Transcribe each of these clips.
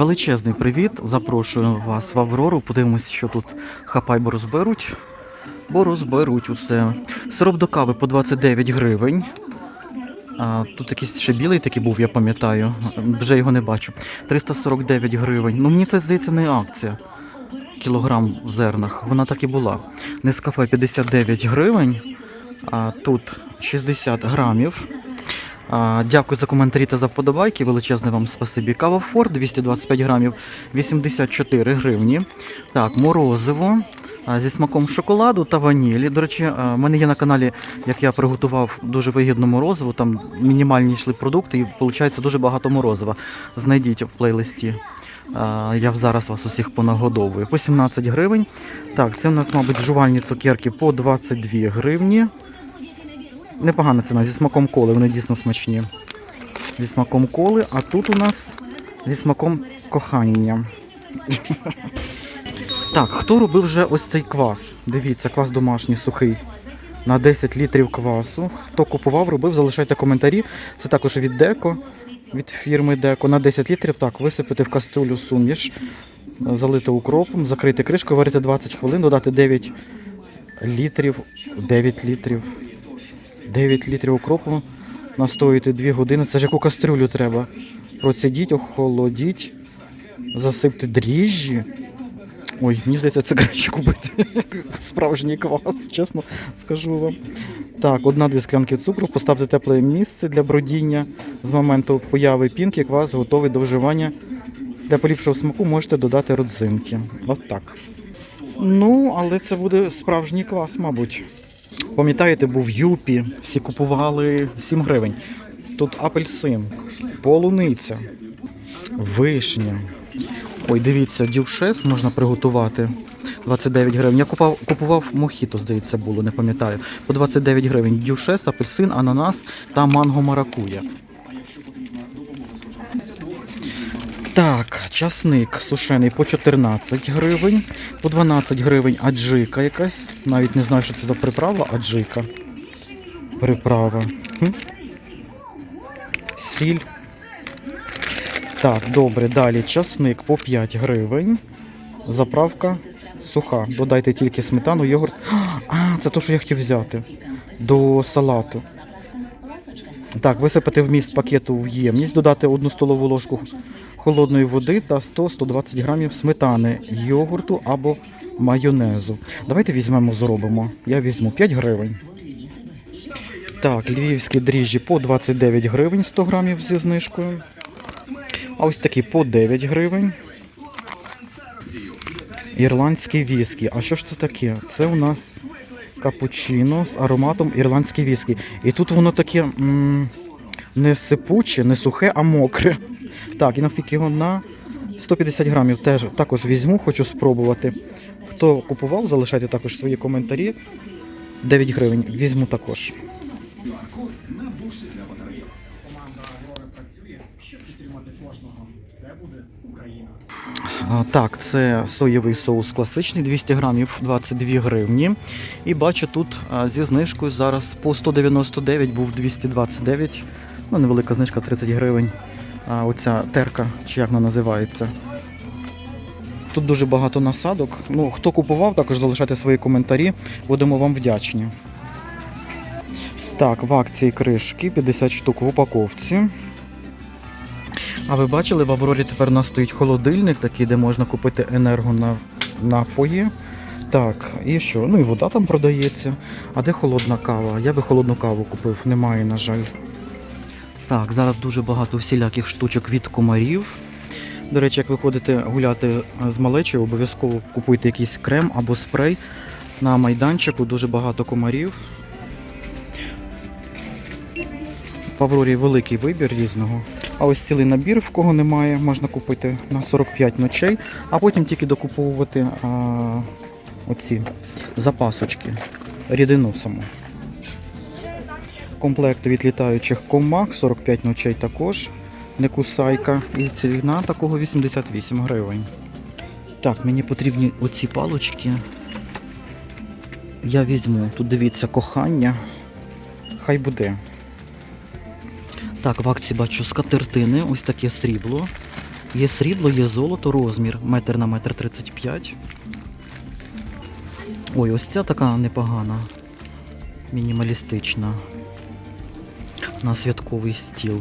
величезний привіт. Запрошую вас в Аврору. Подивимось, що тут хапай, бо розберуть. Бо розберуть усе. Сироп до кави по 29 гривень. А, тут якийсь ще білий такий був, я пам'ятаю. Вже його не бачу. 349 гривень. Ну мені це здається не акція. Кілограм в зернах. Вона так і була. Нескафе 59 гривень. А тут 60 грамів. Дякую за коментарі та за вподобайки. Величезне вам спасибі. Кава Форд 225 грамів 84 гривні. Так, морозиво зі смаком шоколаду та ванілі. До речі, в мене є на каналі, як я приготував дуже вигідну морозиво. Там мінімальні йшли продукти і виходить дуже багато морозива. Знайдіть в плейлисті. Я зараз вас усіх понагодовую. По 17 гривень. Так, це у нас, мабуть, жувальні цукерки по 22 гривні. Непогана ціна зі смаком коли, вони дійсно смачні. Зі смаком коли, а тут у нас зі смаком кохання. Так, хто робив вже ось цей квас? Дивіться, квас домашній сухий. На 10 літрів квасу. Хто купував, робив, залишайте коментарі. Це також від Деко, від фірми Деко. На 10 літрів так, висипати в каструлю суміш, залити укропом, закрити кришкою, варити 20 хвилин, додати 9 літрів, 9 літрів. 9 літрів укропу настоїти 2 години. Це ж яку кастрюлю треба. Процідіть, охолодіть, засипте дріжджі. Ой, мені здається, це краще купити. Справжній квас, чесно скажу вам. Так, одна-дві склянки цукру, поставте тепле місце для бродіння. З моменту появи пінки квас готовий до вживання. Для поліпшого смаку можете додати родзинки. От так. Ну, але це буде справжній квас, мабуть. Пам'ятаєте, був Юпі, всі купували 7 гривень. Тут апельсин, полуниця, вишня. Ой, дивіться, дюшес можна приготувати. 29 гривень. Я купав, купував мохіто, здається, було, не пам'ятаю. По 29 гривень. Дюшес, апельсин, ананас та манго маракуя. Так, часник сушений по 14 гривень, по 12 гривень аджика якась. Навіть не знаю, що це за приправа, аджика. Приправа. Хм. Сіль. Так, добре, далі часник по 5 гривень. Заправка суха. Додайте тільки сметану, йогурт. А, це то, що я хотів взяти. До салату. Так, висипати вміст пакету в ємність, додати одну столову ложку холодної води та 100-120 грамів сметани, йогурту або майонезу. Давайте візьмемо, зробимо. Я візьму 5 гривень. Так, львівські дріжджі по 29 гривень 100 грамів зі знижкою. А ось такі по 9 гривень. Ірландський віскі. А що ж це таке? Це у нас капучино з ароматом ірландський віскі. І тут воно таке м, не сипуче, не сухе, а мокре. Так, і наскільки вона 150 грамів теж також візьму, хочу спробувати. Хто купував, залишайте також свої коментарі. 9 гривень візьму також. Так, це соєвий соус класичний, 200 грамів, 22 гривні. І бачу тут зі знижкою зараз по 199 був 229. Ну, невелика знижка 30 гривень. А, оця терка, чи як вона називається. Тут дуже багато насадок. Ну, хто купував, також залишайте свої коментарі. Будемо вам вдячні. Так, в акції кришки 50 штук в упаковці. А ви бачили, в Аврорі тепер у нас стоїть холодильник, такий, де можна купити енергонапої. Так, і що? Ну і вода там продається. А де холодна кава? Я би холодну каву купив, немає, на жаль. Так, зараз дуже багато всіляких штучок від комарів. До речі, як ви ходите гуляти з малечою, обов'язково купуйте якийсь крем або спрей. На майданчику дуже багато комарів. В Аврорі великий вибір різного. А ось цілий набір, в кого немає, можна купити на 45 ночей, а потім тільки докуповувати а, оці запасочки, рідину саму. Комплект від літаючих комах 45 ночей також. Не кусайка. І ціна такого 88 гривень. Так, мені потрібні оці палочки. Я візьму. Тут дивіться кохання. Хай буде. Так, в акції бачу скатертини, ось таке срібло. Є срібло, є золото, розмір метр на метр 35. Ой, ось ця така непогана. Мінімалістична. На святковий стіл.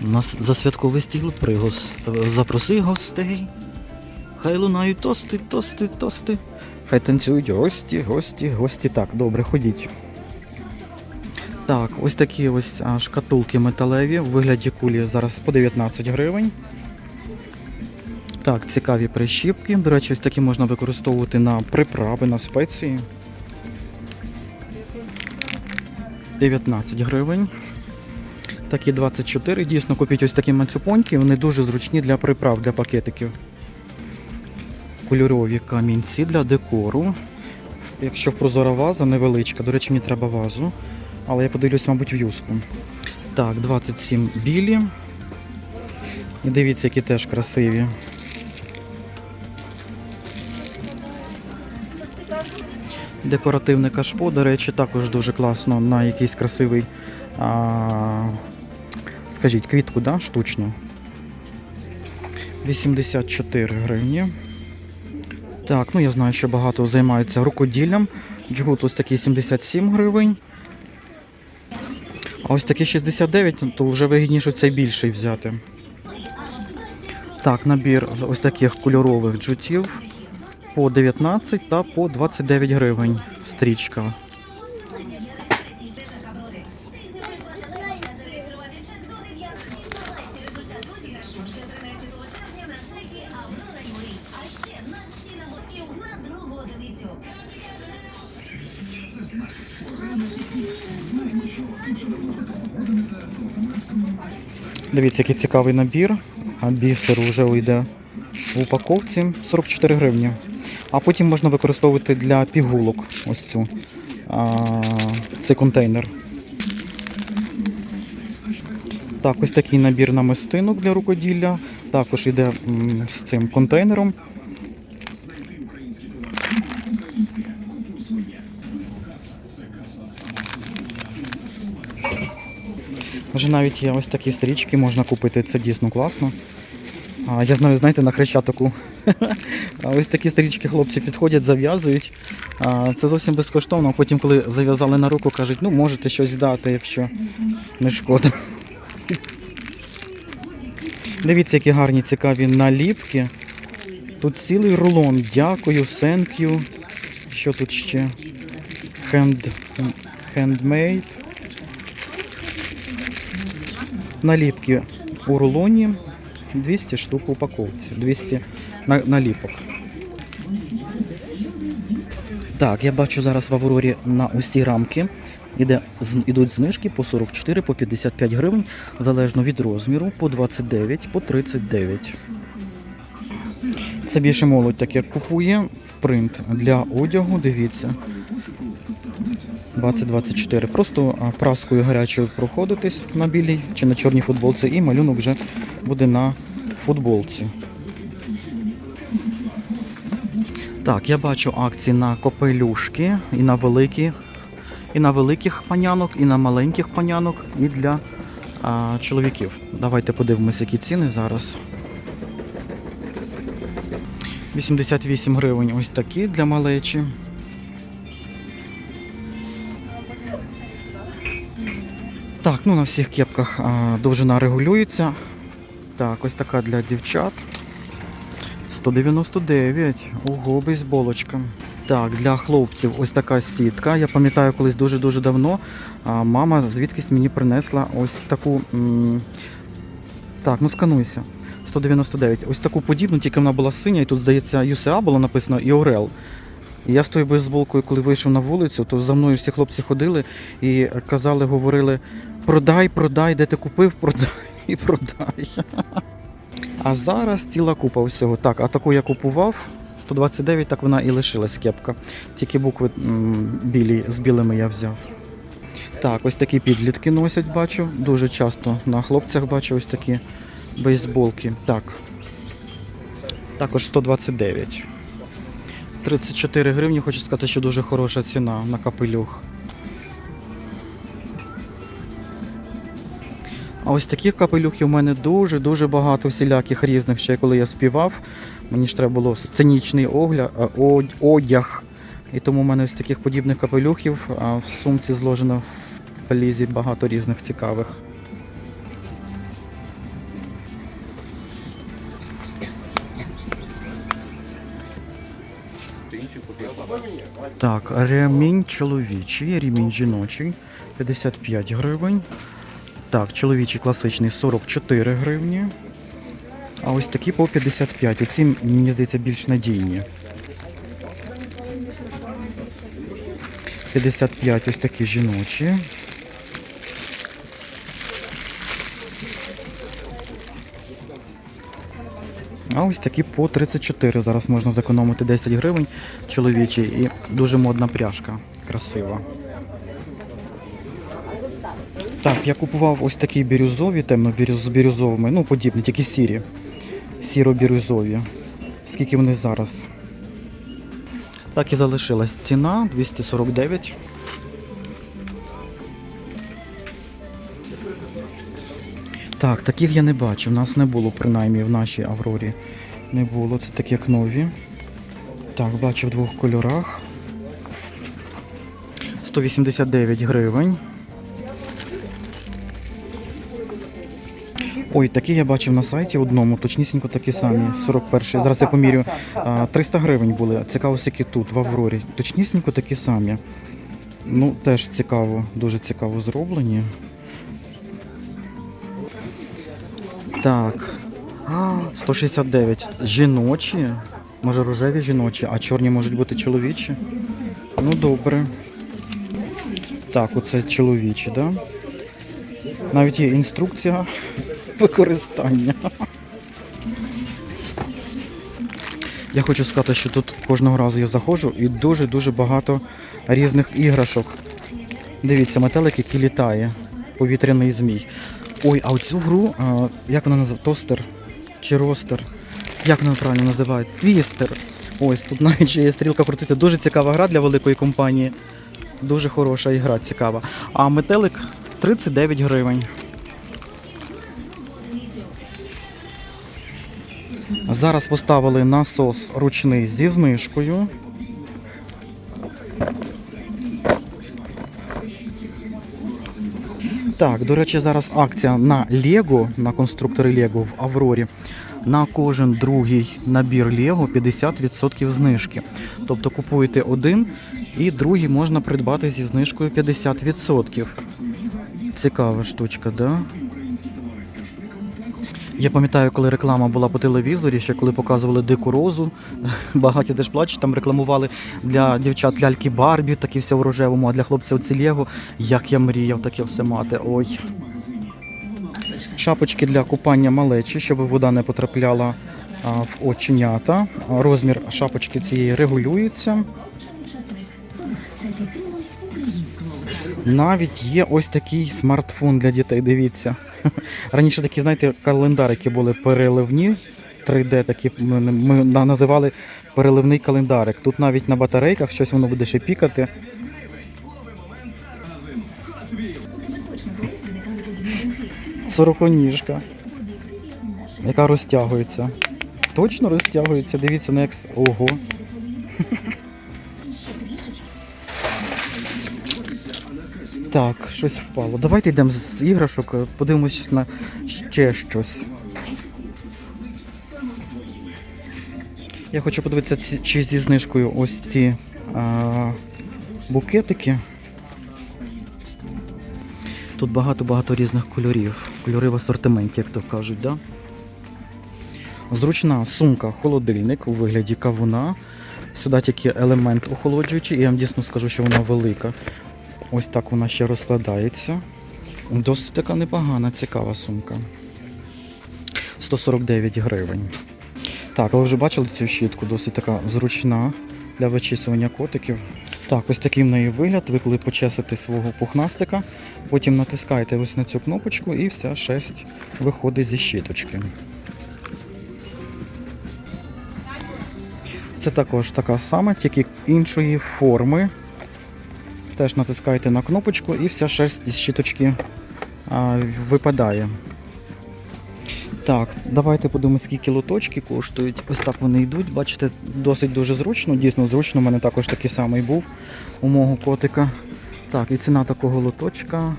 На за святковий стіл пригос. Запроси гостей. Хай лунають тости, тости, тости. Хай танцюють гості, гості, гості. Так, добре, ходіть. Так, ось такі ось шкатулки металеві в вигляді кулі зараз по 19 гривень. Так, цікаві прищіпки. До речі, ось такі можна використовувати на приправи, на спеції. 19 гривень. Такі 24. Дійсно, купіть ось такі мацюпоньки, вони дуже зручні для приправ, для пакетиків. Кольорові камінці для декору. Якщо прозора ваза невеличка, до речі, мені треба вазу. Але я подивлюсь, мабуть, в юску. Так, 27 білі. І дивіться, які теж красиві. Декоративне кашпо, до речі, також дуже класно на якийсь красивий, а, скажіть, квітку, да, штучну. 84 гривні. Так, ну я знаю, що багато займаються рукоділлям. Джгут ось такий 77 гривень. А ось такий 69, ну, то вже вигідніше цей більший взяти. Так, набір ось таких кольорових джутів по 19 та по 29 гривень стрічка. Дивіться, який цікавий набір. А бісер вже йде в упаковці 44 гривні. А потім можна використовувати для пігулок ось цю. А, цей контейнер. Так, ось такий набір намистинок для рукоділля. Також йде з цим контейнером. Вже навіть є ось такі стрічки можна купити, це дійсно класно. А, я знаю, знаєте, на хрещатику. Ось такі стрічки хлопці підходять, зав'язують. Це зовсім безкоштовно. Потім, коли зав'язали на руку, кажуть, ну можете щось дати, якщо не шкода. Дивіться, які гарні цікаві наліпки. Тут цілий рулон. Дякую, you. Що тут ще? Hand, handmade. Наліпки у рулоні 200 штук в упаковці, 200 на- наліпок. Так, я бачу зараз в Аврорі на усі рамки іде, ідуть знижки по 44, по 55 гривень, залежно від розміру, по 29, по 39. Це більше молодь таке купує. Принт для одягу, дивіться. 2024. Просто праскою гарячою проходитись на білій чи на чорній футболці, і малюнок вже буде на футболці. Так, я бачу акції на копелюшки і на великі, і на великих панянок, і на маленьких панянок, і для а, чоловіків. Давайте подивимося, які ціни зараз. 88 гривень ось такі для малечі. Так, ну на всіх кепках а, довжина регулюється. Так, ось така для дівчат. 199. Ого, бейсболочка. Так, для хлопців ось така сітка. Я пам'ятаю, колись дуже-дуже давно а, мама звідкись мені принесла ось таку. м, Так, ну скануйся. 199. Ось таку подібну, тільки вона була синя, і тут, здається, UCA було написано і Орел. Я з тою бейсболкою, коли вийшов на вулицю, то за мною всі хлопці ходили і казали, говорили: продай, продай, де ти купив, продай і продай. А зараз ціла купа всього. Так, а таку я купував. 129, так вона і лишилась кепка. Тільки букви білі з білими я взяв. Так, ось такі підлітки носять, бачу. Дуже часто на хлопцях бачу ось такі бейсболки. Так. Також 129. 34 гривні, хочу сказати, що дуже хороша ціна на капелюх. А ось таких капелюхів у мене дуже-дуже багато всіляких різних. Ще коли я співав, мені ж треба було сценічний огля, е, одяг. І тому у мене ось таких подібних капелюхів, в сумці зложено в валізі багато різних цікавих. Так, ремінь чоловічий, ремінь жіночий 55 гривень. Так, чоловічий класичний 44 гривні. А ось такі по 55. Оці, мені здається, більш надійні. 55 ось такі жіночі. А ось такі по 34. Зараз можна зекономити 10 гривень чоловічі і дуже модна пряжка. Красива. Так, я купував ось такі бірюзові, темно з бірюзовими, ну подібні, тільки сірі. Сіро-бірюзові. Скільки вони зараз? Так і залишилась ціна 249. Так, таких я не бачив. Нас не було принаймні в нашій Аврорі. Не було. Це такі як нові. Так, бачу в двох кольорах. 189 гривень. Ой, такі я бачив на сайті одному, точнісінько такі самі, 41 Зараз я помірю. 300 гривень були. Цікаво, скільки тут, в Аврорі. Точнісінько такі самі. Ну, теж цікаво, дуже цікаво зроблені. Так. 169. Жіночі. Може рожеві жіночі, а чорні можуть бути чоловічі. Ну добре. Так, оце чоловічі, да? Навіть є інструкція використання. Я хочу сказати, що тут кожного разу я заходжу і дуже-дуже багато різних іграшок. Дивіться, метелик, який літає. Повітряний змій. Ой, а оцю гру, а, як вона називається? Тостер чи ростер? Як вона правильно називається? Твістер. Ось тут навіть ще є стрілка крутити. Дуже цікава гра для великої компанії. Дуже хороша ігра, цікава. А метелик 39 гривень. Зараз поставили насос ручний зі знижкою. Так, до речі, зараз акція на Лего, на конструктори Лего в Аврорі. На кожен другий набір Лего 50% знижки. Тобто купуєте один і другий можна придбати зі знижкою 50%. Цікава штучка, да? Я пам'ятаю, коли реклама була по телевізорі, ще коли показували дику розу, багаті плачуть, там рекламували для дівчат ляльки Барбі, такі все в рожевому, а для хлопців ці Лего. Як я мріяв таке все мати. Ой. Шапочки для купання малечі, щоб вода не потрапляла в оченята. Розмір шапочки цієї регулюється. Навіть є ось такий смартфон для дітей, дивіться. Раніше такі, знаєте, календарики були переливні, 3D такі ми, називали переливний календарик. Тут навіть на батарейках щось воно буде ще пікати. Сороконіжка, яка розтягується. Точно розтягується, дивіться, на як... Ого. Так, щось впало. Давайте йдемо з іграшок, подивимось на ще щось. Я хочу подивитися, чи зі знижкою ось ці а, букетики. Тут багато-багато різних кольорів. Кольори в асортименті, як то кажуть, да? Зручна сумка, холодильник у вигляді кавуна. Сюди тільки елемент охолоджуючий, і я вам дійсно скажу, що вона велика. Ось так вона ще розкладається. Досить така непогана, цікава сумка. 149 гривень. Так, ви вже бачили цю щітку, досить така зручна для вичісування котиків. Так, ось такий в неї вигляд. Ви коли почесите свого пухнастика, потім натискаєте ось на цю кнопочку і вся шерсть виходить зі щіточки. Це також така сама, тільки іншої форми. Теж натискаєте на кнопочку і вся шерсть зі щіточки а, випадає. Так, давайте подивимося, скільки лоточки коштують. Ось так вони йдуть. Бачите, досить дуже зручно. Дійсно зручно. У мене також такий самий був у мого котика. Так, і ціна такого лоточка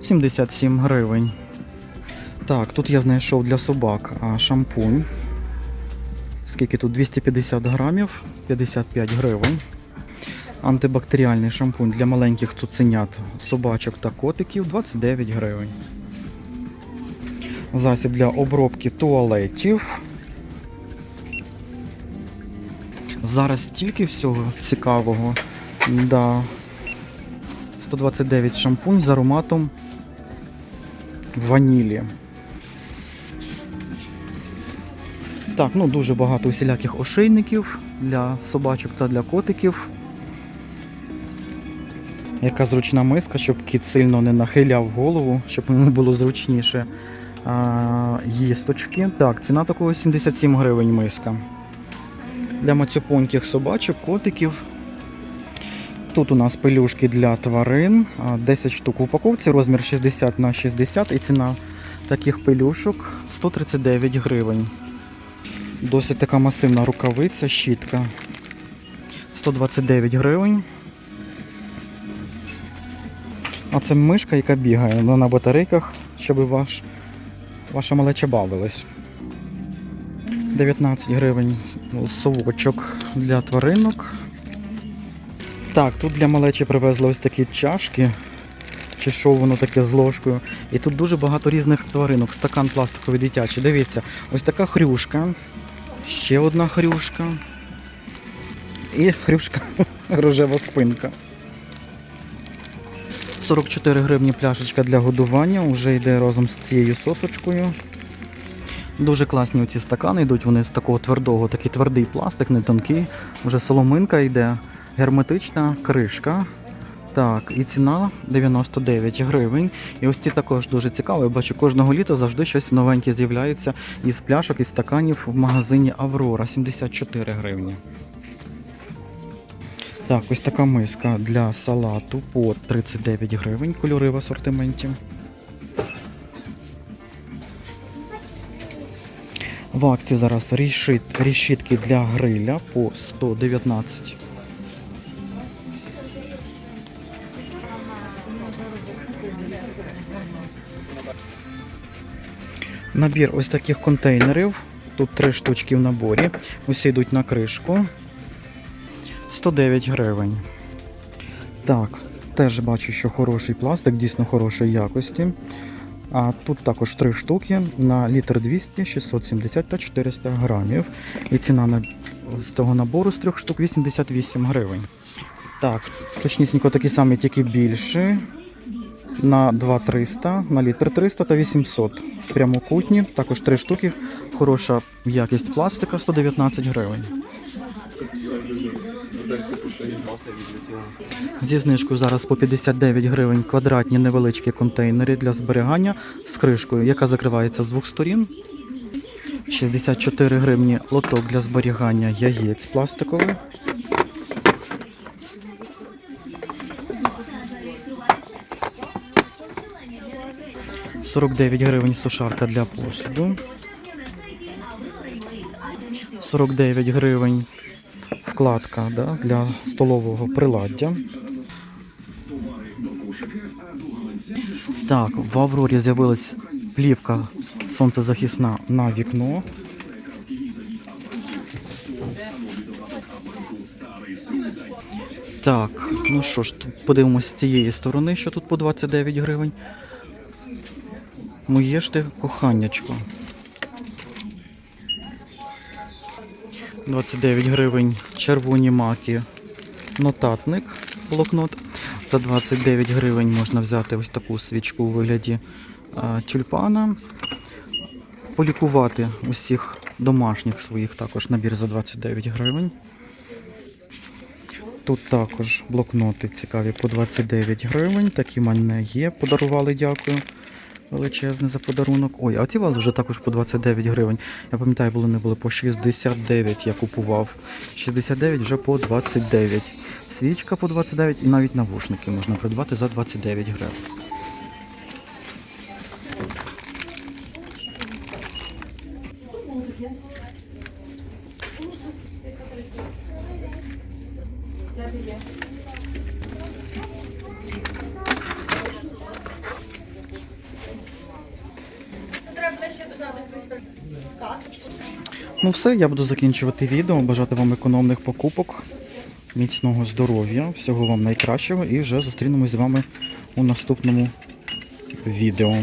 77 гривень. Так, тут я знайшов для собак шампунь. Скільки тут? 250 грамів, 55 гривень. Антибактеріальний шампунь для маленьких цуценят, собачок та котиків 29 гривень. Засіб для обробки туалетів. Зараз стільки всього цікавого. Да. 129 шампунь з ароматом ванілі. Так, ну дуже багато усіляких ошейників для собачок та для котиків. Яка зручна миска, щоб кіт сильно не нахиляв голову, щоб йому було зручніше. А, їсточки. Так, ціна такого 77 гривень миска. Для мацюпоньких собачок, котиків. Тут у нас пелюшки для тварин. 10 штук в упаковці, розмір 60 на 60 і ціна таких пелюшок 139 гривень. Досить така масивна рукавиця, щітка. 129 гривень. А це мишка, яка бігає на батарейках, щоб ваш, ваша малеча бавилась. 19 гривень совочок для тваринок. Так, тут для малечі привезли ось такі чашки. Чи що воно таке з ложкою. І тут дуже багато різних тваринок. Стакан пластиковий дитячий. Дивіться, ось така хрюшка. Ще одна хрюшка. І хрюшка рожева спинка. 44 гривні пляшечка для годування, вже йде разом з цією сосочкою. Дуже класні оці стакани йдуть, вони з такого твердого, такий твердий пластик, не тонкий. Вже соломинка йде, герметична кришка. Так, і ціна 99 гривень. І ось ці також дуже цікаво. Я бачу, кожного літа завжди щось новеньке з'являється із пляшок, із стаканів в магазині Аврора 74 гривні. Так, ось така миска для салату по 39 гривень, кольори в асортименті. В акції зараз рішит, рішітки для гриля по 119. Набір ось таких контейнерів. Тут три штучки в наборі. Усі йдуть на кришку. 109 гривень. Так, теж бачу, що хороший пластик, дійсно хорошої якості. А тут також три штуки на літр 200, 670 та 400 грамів. І ціна на, з того набору з трьох штук 88 гривень. Так, точнісінько такий самий, тільки більший. На 2,300, на літр 300 та 800. Прямокутні, також три штуки. Хороша якість пластика 119 гривень. Зі знижкою зараз по 59 гривень квадратні невеличкі контейнери для зберігання з кришкою, яка закривається з двох сторін. 64 гривні лоток для зберігання яєць пластиковий. – 49 гривень сушарка для посуду. 49 гривень вкладка да, для столового приладдя. Так, в Аврорі з'явилась плівка сонцезахисна на вікно. Так, ну що ж, подивимось з цієї сторони, що тут по 29 гривень. Моє ж ти коханнячко. 29 гривень червоні маки. Нотатник, блокнот. За 29 гривень можна взяти ось таку свічку у вигляді тюльпана. Полікувати усіх домашніх своїх також набір за 29 гривень. Тут також блокноти цікаві по 29 гривень. Такі мене є. Подарували, дякую. Величезний за подарунок. Ой, а ці вази вже також по 29 гривень. Я пам'ятаю, були не були по 69 я купував. 69 вже по 29. Свічка по 29 і навіть навушники можна придбати за 29 гривень. Yeah. Ну все, я буду закінчувати відео. Бажати вам економних покупок, міцного здоров'я, всього вам найкращого і вже зустрінемось з вами у наступному відео.